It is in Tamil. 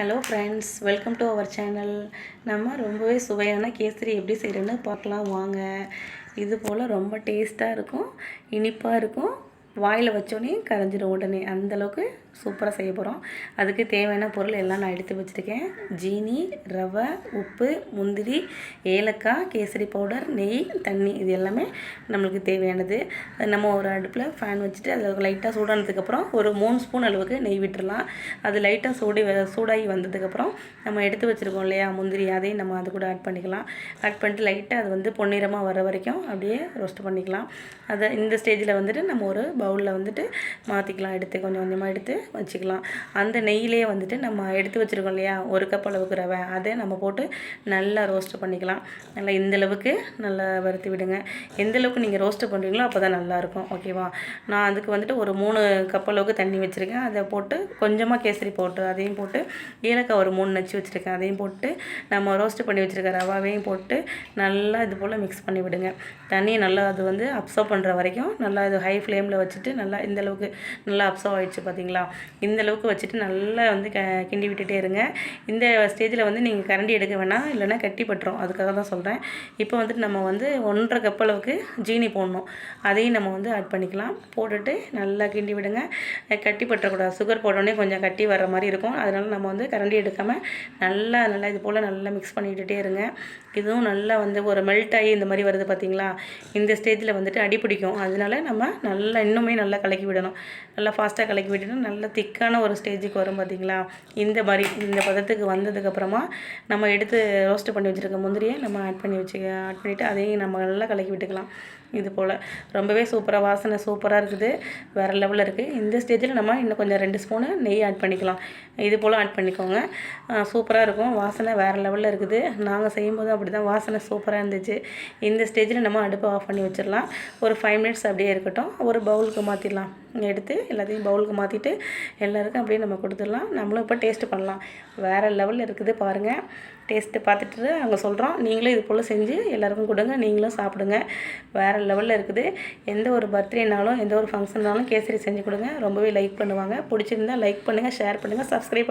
Hello friends welcome to our channel நம்ம ரொம்பவே சுவையான கேசரி எப்படி செய்கிறேன்னு பார்க்கலாம் வாங்க. இது போல் ரொம்ப டேஸ்ட்டாக இருக்கும் இனிப்பாக இருக்கும். வாயில் வச்சோடனே கரைஞ்சிரும் உடனே. அந்தளவுக்கு சூப்பராக செய்ய போகிறோம். அதுக்கு தேவையான பொருள் எல்லாம் நான் எடுத்து வச்சுருக்கேன். ஜீனி ரவை உப்பு முந்திரி ஏலக்காய் கேசரி பவுடர் நெய் தண்ணி இது எல்லாமே நம்மளுக்கு தேவையானது. நம்ம ஒரு அடுப்பில் ஃபேன் வச்சுட்டு அதில் லைட்டாக சூடானதுக்கப்புறம் ஒரு மூணு ஸ்பூன் அளவுக்கு நெய் விட்டுறலாம் அது லைட்டாக சூடி சூடாகி வந்ததுக்கப்புறம் நம்ம எடுத்து வச்சுருக்கோம் இல்லையா முந்திரி அதையும் நம்ம அது கூட ஆட் பண்ணிக்கலாம். ஆட் பண்ணிட்டு லைட்டாக அது வந்து பொன்னிறமாக வர வரைக்கும் அப்படியே ரோஸ்ட் பண்ணிக்கலாம். அதை இந்த ஸ்டேஜில் வந்துட்டு நம்ம ஒரு பவுலில் வந்துட்டு மாற்றிக்கலாம் எடுத்து கொஞ்சம் கொஞ்சமாக எடுத்து. வச்சுக்கலாம். அந்த நெய்யிலே வந்துட்டு நம்ம எடுத்து வச்சுருக்கோம் இல்லையா? ஒரு கப் அளவுக்கு ரவை. அதை நம்ம போட்டு நல்லா ரோஸ்ட் பண்ணிக்கலாம். நல்லா இந்த அளவுக்கு நல்லா வறுத்து விடுங்க. எந்தளவுக்கு நீங்கள் ரோஸ்ட் பண்ணுறீங்களோ அப்போ தான் நல்லாயிருக்கும் ஓகேவா நான் அதுக்கு வந்துட்டு ஒரு மூணு கப் அளவுக்கு தண்ணி வச்சுருக்கேன். அதை போட்டு கொஞ்சமாக கேசரி போட்டு அதையும் போட்டு ஏலக்காய் ஒரு மூணு நச்சு வச்சுருக்கேன். அதையும் போட்டு நம்ம ரோஸ்ட் பண்ணி வச்சுருக்க ரவாவையும் போட்டு நல்லா இது போல் மிக்ஸ் பண்ணி விடுங்க. தண்ணியை நல்லா அது வந்து அப்சர்வ் பண்ணுற வரைக்கும் நல்லா இது ஹை ஃப்ளேமில் வச்சுட்டு நல்லா இந்தளவுக்கு நல்லா அப்சர்வ் ஆகிடுச்சு பார்த்தீங்களா இந்த அளவுக்கு வச்சுட்டு நல்லா வந்து க கிண்டி விட்டுட்டே இருங்க. இந்த ஸ்டேஜில் வந்து நீங்கள் கரண்டி எடுக்க வேணாம் இல்லைனா கட்டி பட்டுரும். அதுக்காக தான் சொல்கிறேன் இப்போ வந்துட்டு நம்ம வந்து ஒன்றரை கப் அளவுக்கு ஜீனி போடணும். அதையும் நம்ம வந்து ஆட் பண்ணிக்கலாம். போட்டுட்டு நல்லா கிண்டி விடுங்க. கட்டி பற்றக்கூடாது சுகர் போட்டோடனே கொஞ்சம் கட்டி வர மாதிரி இருக்கும். அதனால் நம்ம வந்து கரண்டி எடுக்காமல் நல்லா நல்லா இது போல் நல்லா மிக்ஸ் பண்ணிக்கிட்டே இருங்க. இதுவும் நல்லா வந்து ஒரு மெல்ட் ஆகி இந்த மாதிரி வருது பார்த்தீங்களா இந்த ஸ்டேஜில் வந்துட்டு அடி பிடிக்கும் அதனால நம்ம நல்லா இன்னுமே நல்லா கலக்கி விடணும். நல்லா ஃபாஸ்ட்டாக கலக்கி விட்டுட்டு நல்லா திக்கான ஒரு ஸ்டேஜுக்கு வரும் பார்த்திங்களா இந்த மாதிரி இந்த பதத்துக்கு வந்ததுக்கப்புறமா நம்ம எடுத்து ரோஸ்ட் பண்ணி வச்சுருக்க முந்திரியை நம்ம ஆட் பண்ணி வச்சு ஆட் பண்ணிவிட்டு அதையும் நம்ம நல்லா கலக்கி விட்டுக்கலாம். இது போல். ரொம்பவே சூப்பராக வாசனை சூப்பராக இருக்குது. வேறு லெவலில் இருக்குது இந்த ஸ்டேஜில் நம்ம இன்னும் கொஞ்சம் ரெண்டு ஸ்பூனு நெய் ஆட் பண்ணிக்கலாம். இது போல் ஆட் பண்ணிக்கோங்க. சூப்பராக இருக்கும். வாசனை வேறு லெவலில் இருக்குது. நாங்கள் செய்யும்போது அப்படி தான் வாசனை சூப்பராக இருந்துச்சு. இந்த ஸ்டேஜில் நம்ம அடுப்பை ஆஃப் பண்ணி வச்சிடலாம். ஒரு ஃபைவ் மினிட்ஸ் அப்படியே இருக்கட்டும். ஒரு பவுலுக்கு மாற்றிடலாம் எடுத்து எல்லாத்தையும் பவுலுக்கு மாற்றிட்டு எல்லாருக்கும் அப்படியே நம்ம கொடுத்துடலாம். நம்மளும் இப்போ டேஸ்ட்டு பண்ணலாம். வேறு லெவலில் இருக்குது பாருங்கள் டேஸ்ட்டு பார்த்துட்டு அவங்க சொல்கிறோம் நீங்களும் இது போல் செஞ்சு எல்லாருக்கும் கொடுங்க. நீங்களும் சாப்பிடுங்க. வேறு லெவலில் இருக்குது. எந்த ஒரு பர்த்டேனாலும் எந்த ஒரு ஃபங்க்ஷன்னாலும் கேசரி செஞ்சு கொடுங்க. ரொம்பவே லைக் பண்ணுவாங்க. பிடிச்சிருந்தா லைக் பண்ணுங்கள் ஷேர் பண்ணுங்கள் சப்ஸ்கிரைப் பண்ணி